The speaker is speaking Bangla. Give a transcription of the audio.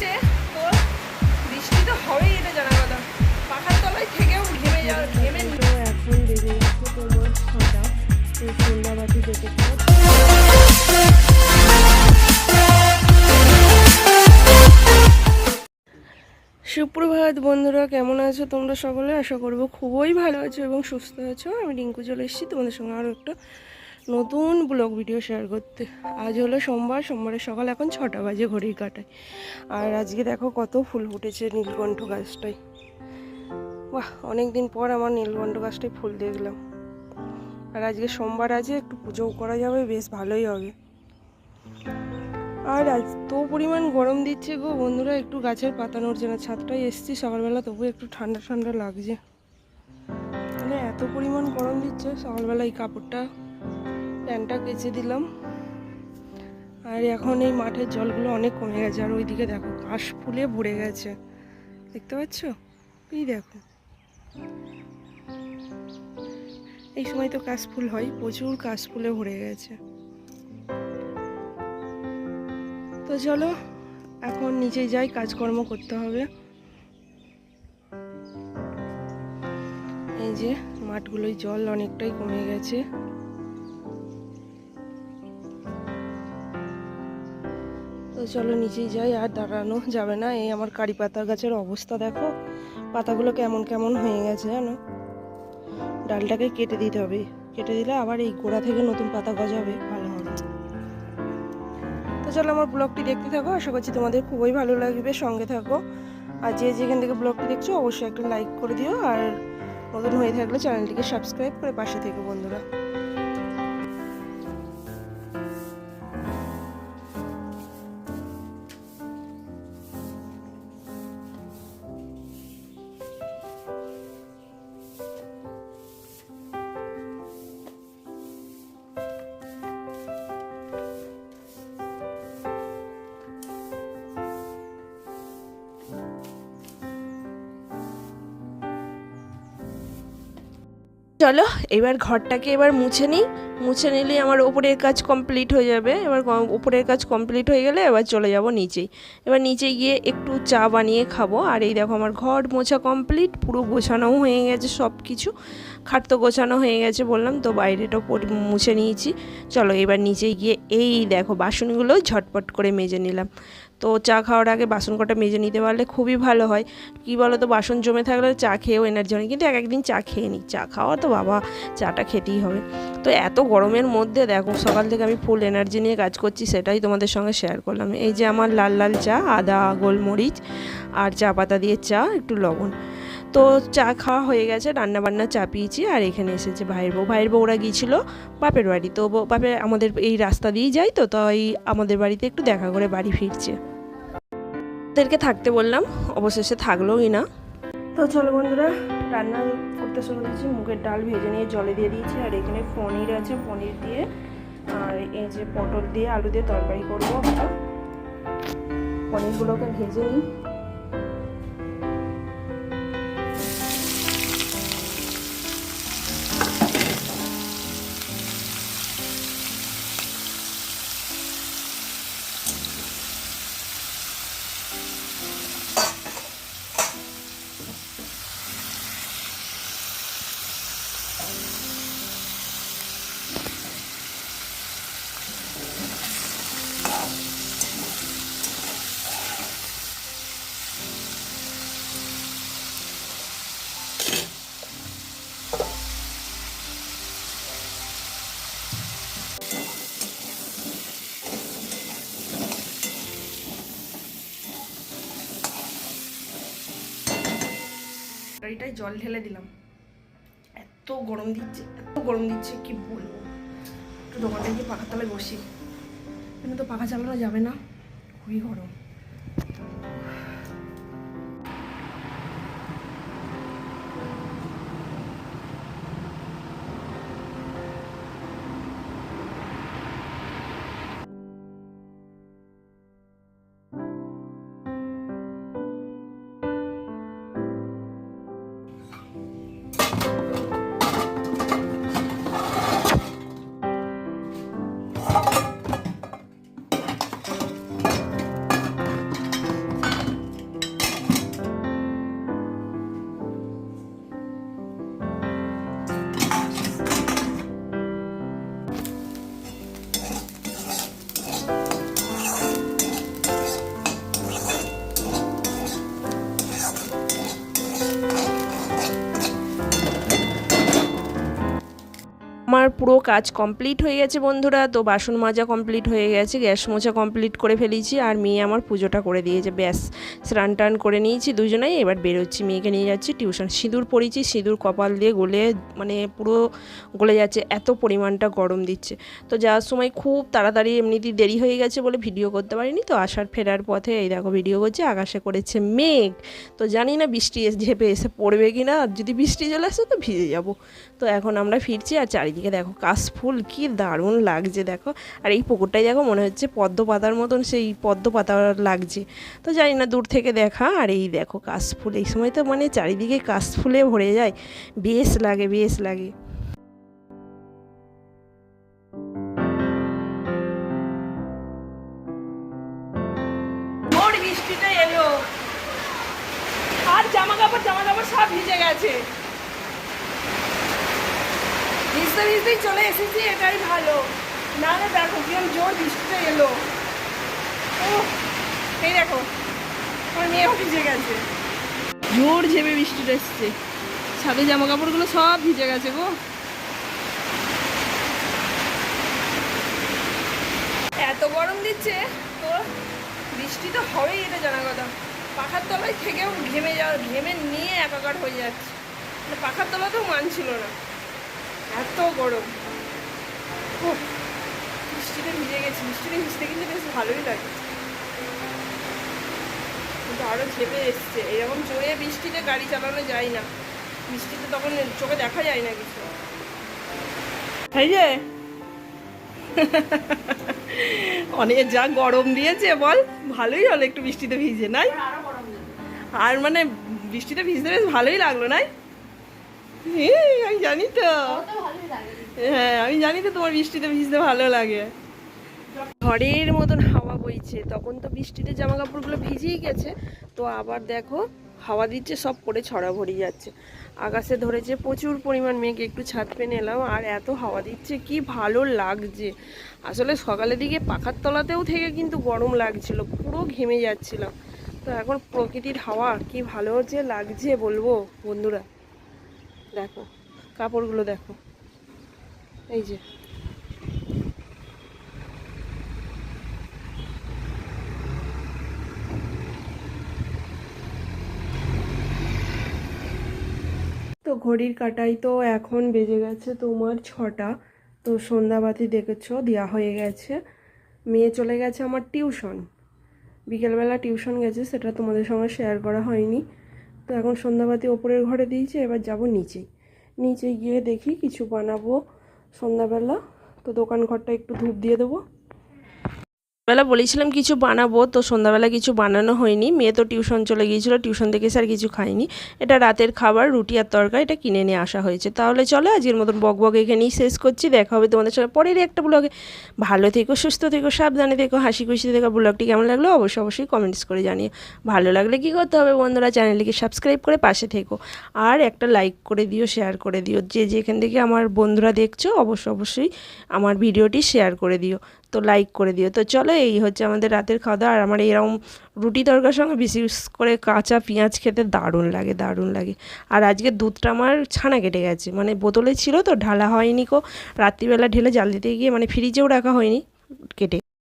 হচ্ছে বৃষ্টি তো হবেই এটা জানা কথা। পাখার তলায় থেকেও ঘেমে এখন সুপ্রভাত বন্ধুরা, কেমন আছো তোমরা সকলে? আশা করব খুবই ভালো আছো এবং সুস্থ আছো। আমি রিঙ্কু চলে এসেছি। তোমাদের সঙ্গে আরও একটা নতুন ব্লগ ভিডিও শেয়ার করতে। আজ হলো সোমবার, সোমবারের সকাল, এখন ছটা বাজে, ঘড়ির কাটায়। আর আজকে দেখো কত ফুল ফুটেছে নীলকণ্ঠ গাছটায়। বাহ অনেক দিন পর আমার নীলকণ্ঠ গাছটায় ফুল দেখলাম। আর আজকে সোমবার আছে, একটু পুজোও করা যাবে, বেশ ভালোই হবে। আর আজ তো পরিমাণ গরম দিচ্ছে গো বন্ধুরা, একটু গাছের পাতা নড়ছে না, ছাদটায় এসছি, সকালবেলা তবু একটু ঠান্ডা ঠান্ডা লাগছে। মানে এত পরিমাণ গরম দিচ্ছে, সকালবেলা এই কাপড়টা প্যান্টটা কেচে দিলাম। আর এখন এই মাঠের জলগুলো অনেক কমে গেছে, আর ওইদিকে দেখো কাশ ফুলে ভরে গেছে। দেখতে পাচ্ছ? এই দেখো। এই সময় তো কাশফুল হয়, প্রচুর কাশফুলে ভরে গেছে। তো চলো, এখন নিচে যাই, কাজকর্ম করতে হবে। এই যে মাঠগুলোয় জল অনেকটাই কমে গেছে। তো চলো নিচেই যাই, আর দাঁড়ানো যাবে না। এই আমার কারি পাতা গাছের অবস্থা দেখো। পাতাগুলো কেমন কেমন হয়ে গেছে জানো? ডালটাকে কেটে দিতে হবে। কেটে দিলে আবার এই গোড়া থেকে নতুন পাতা গজাবে। ভালো হবে। তো চলো আমার ব্লগটি দেখতে থাকো। আশা করছি তোমাদের খুবই ভালো লাগবে। সঙ্গে থাকো। আর যে যেখান থেকে ব্লগটি দেখছ, অবশ্যই একটা লাইক করে দিও। আর নতুন হয়ে থাকলে চ্যানেলটিকে সাবস্ক্রাইব করে পাশে থেকে বন্ধুরা। চলো, এবার ঘরটাকে এবার মুছে নিই। মুছে নিলেই আমার ওপরের কাজ কমপ্লিট হয়ে যাবে। এবার ওপরের কাজ কমপ্লিট হয়ে গেলে এবার চলে যাব নিচেই। এবার নিচে গিয়ে একটু চা বানিয়ে খাব। আর এই দেখো আমার ঘর মোছা কমপ্লিট পুরো গোছানোও হয়ে গেছে সব কিছু খাট তো গোছানো হয়ে গেছে বললাম, তো বাইরেটাও মুছে নিয়েছি। চলো এবার নিচে গিয়ে এই দেখো বাসনগুলো ঝটপট করে মেজে নিলাম। তো চা খাওয়ার আগে বাসন কটা মেজে নিতে পারলে খুবই ভালো হয়। কী বলো তো বাসন জমে থাকলে চা খেয়েও এনার্জি হয় কিন্তু এক একদিন চা খেয়ে নিই। চা খাওয়া তো বাবা, চাটা খেতেই হবে। তো এত গরমের মধ্যে দেখো, সকাল থেকে আমি ফুল এনার্জি নিয়ে কাজ করছি, সেটাই তোমাদের সঙ্গে শেয়ার করলাম। এই যে আমার লাল লাল চা, আদা, গোলমরিচ আর চা পাতা দিয়ে চা, একটু লবণ। তো চা খাওয়া হয়ে গেছে রান্না বান্না চাপিয়েছি আর এখানে এসেছে ভাইয়ের বউ। ভাইয়ের বউরা গিয়েছিল বাপের বাড়ি। তো বাপের আমাদের এই রাস্তা দিয়েই যাই তো, তাই আমাদের বাড়িতে একটু দেখা করে বাড়ি ফিরছে। ওদেরকে থাকতে বললাম, অবশেষে থাকলোই না। তো চলো বন্ধুরা, রান্না করতে শুরু করেছি মুখের ডাল ভেজে নিয়ে জলে দিয়ে দিয়েছি, আর এখানে পনির আছে, পনির দিয়ে, আর এই যে পটল দিয়ে, আলু দিয়ে তরকারি করব পনিরগুলোকে ভেজে নিই। তরকারিটায় জল ঢেলে দিলাম। এত গরম দিচ্ছে, এত গরম দিচ্ছে, কি বলব? একটু দোকানটা গিয়ে পাখার তলায় বসি। এখানে তো পাখা চালানো যাবে না। খুবই গরম। পুরো কাজ কমপ্লিট হয়ে গেছে বন্ধুরা। তো বাসন মাজা কমপ্লিট হয়ে গেছে, গ্যাস মোছা কমপ্লিট করে ফেলেছি আর মেয়ে আমার পুজোটা করে দিয়েছে। ব্যাস, স্নান টান করে নিয়েছি দুজনেই। এবার বেরোচ্ছি, মেয়েকে নিয়ে যাচ্ছি টিউশন সিঁদুর পরেছি সিঁদুর কপাল দিয়ে গলে মানে পুরো গলে যাচ্ছে, এত পরিমাণটা গরম দিচ্ছে। তো যাওয়ার সময় খুব তাড়াতাড়ি এমনিতেই দেরি হয়ে গেছে বলে ভিডিও করতে পারিনি। তো আসার ফেরার পথে এই দেখো ভিডিও করছে, আকাশে করেছে মেঘ। তো জানি না বৃষ্টি ঝেপে এসে পড়বে কি না আর যদি বৃষ্টি চলে আসে তো ভিজে যাব। তো এখন আমরা ফিরছি আর চারিদিকে দেখো কাশফুল কি দারুণ লাগছে দেখো। আর এই পুকুরটাই দেখো মনে হচ্ছে পদ্ম পাতার মতন সেই পদ্ম পাতা লাগছে। তো জানি না, দূর থেকে দেখা। আর এই দেখো কাশফুল এই সময় তো মানে চারিদিকে কাশফুলে ভরে যায়। বেশ লাগে বেশ লাগে। বৃষ্টিটা এলো। আর জামা কাপড় জামা কাপড় সব ভিজে গেছে। ভিজতে ভিজতেই চলে এসেছি, এটাই ভালো। না দেখো, কিরম জোর বৃষ্টিটা এলো। ও এই দেখো, আমার মেয়েও ভিজে গেছে। জোর ঝেপে বৃষ্টিটা এসছে। ছাদে জামা কাপড়গুলো সব ভিজে গেছে গো। এত গরম দিচ্ছে, তো বৃষ্টি তো হবেই, এটা জানা কথা। পাখার তলায় থেকেও ঘেমে যাওয়া ঘেমে নিয়ে একাকার হয়ে যাচ্ছে। পাখার পাখার তলাতেও মানছিল না। এত গরম। উফ, বৃষ্টিতে ভিজে গেছি বৃষ্টিতে ভিজতে কিন্তু বেশ ভালোই লাগে। কিন্তু আরও ঝেপে এসছে। এরকম জোরে বৃষ্টিতে গাড়ি চালানো যায় না। বৃষ্টিতে তখন চোখে দেখা যায় না কিছু। এই যে। অনেক যা গরম দিয়েছে বল। ভালোই হলো একটু বৃষ্টিতে ভিজে নাই? আর মানে বৃষ্টিতে ভিজতে বেশ ভালোই লাগল নাই? আমি জানি তো। হ্যাঁ আমি জানি তো তোমার বৃষ্টিতে ভিজতে ভালো লাগে। ঝড়ের মতন হাওয়া বইছে তখন তো বৃষ্টিতে জামা কাপড়গুলো ভিজেই গেছে। তো আবার দেখো হাওয়া দিচ্ছে সব পরে ছড়াভরি যাচ্ছে। আকাশে ধরেছে প্রচুর পরিমাণ মেঘ একটু ছাদ পেনে এলাম আর এত হাওয়া দিচ্ছে কি ভালো লাগছে। আসলে সকালের দিকে পাখার তলাতেও থেকে কিন্তু গরম লাগছিল পুরো ঘেমে যাচ্ছিলাম। তো এখন প্রকৃতির হাওয়া কি ভালো যে লাগছে বলব বন্ধুরা। দেখো, কাপড়গুলো দেখো। এই যে। তো ঘড়ির কাটাই তো এখন বেজে গেছে তোমার ছটা। তো সন্ধ্যাবাতি দেখেছ, দেওয়া হয়ে গেছে। মেয়ে চলে গেছে আমার টিউশন। বিকেলবেলা টিউশন গেছে, সেটা তোমাদের সঙ্গে শেয়ার করা হয়নি। তো এখন সন্ধ্যাবাতি ওপরের ঘরে দিয়েছে, এবার যাব নিচে। নিচে গিয়ে দেখি কিছু বানাবো সন্ধ্যাবেলা। তো দোকান ঘরটা একটু ধূপ দিয়ে দেবো। বেলা বলেছিলাম কিছু বানাবো, তো সন্ধ্যাবেলা কিছু বানানো হয়নি। মেয়ে তো টিউশন চলে গিয়েছিল, টিউশন থেকে স্যার কিছু খাইনি এটা রাতের খাবার, রুটি আর তরকারি, এটা কিনে নিয়ে আসা হয়েছে। তাহলে চলো, আজকের মতন বক বক এখানেই শেষ করছি। দেখা হবে তোমাদের সঙ্গে পরের একটা ব্লগে। ভালো থেকো, সুস্থ থেকো, সাবধানে থেকো, হাসি খুশি থেকো। ব্লগটি কেমন লাগল অবশ্যই অবশ্যই কমেন্টস করে জানিয়ে ভালো লাগলে কী করতে হবে বন্ধুরা? চ্যানেলটিকে সাবস্ক্রাইব করে পাশে থেকো। আর একটা লাইক করে দিও শেয়ার করে দিও। যে যেখান থেকে আমার বন্ধুরা দেখছ, অবশ্যই অবশ্যই আমার ভিডিওটি শেয়ার করে দিও। তো লাইক করে দিও। তো চলো এই হচ্ছে আমাদের রাতের খাওয়া দাওয়া আর আমার এরকম রুটি তরকার সঙ্গে বিশেষ করে কাঁচা পেঁয়াজ খেতে দারুণ লাগে দারুণ লাগে। আর আজকে দুধটা আমার ছানা কেটে গেছে। মানে বোতলে ছিল তো, ঢালা হয়নি কো। রাত্রিবেলা ঢেলে জাল দিতে গিয়ে মানে ফ্রিজেও রাখা হয়নি, কেটে।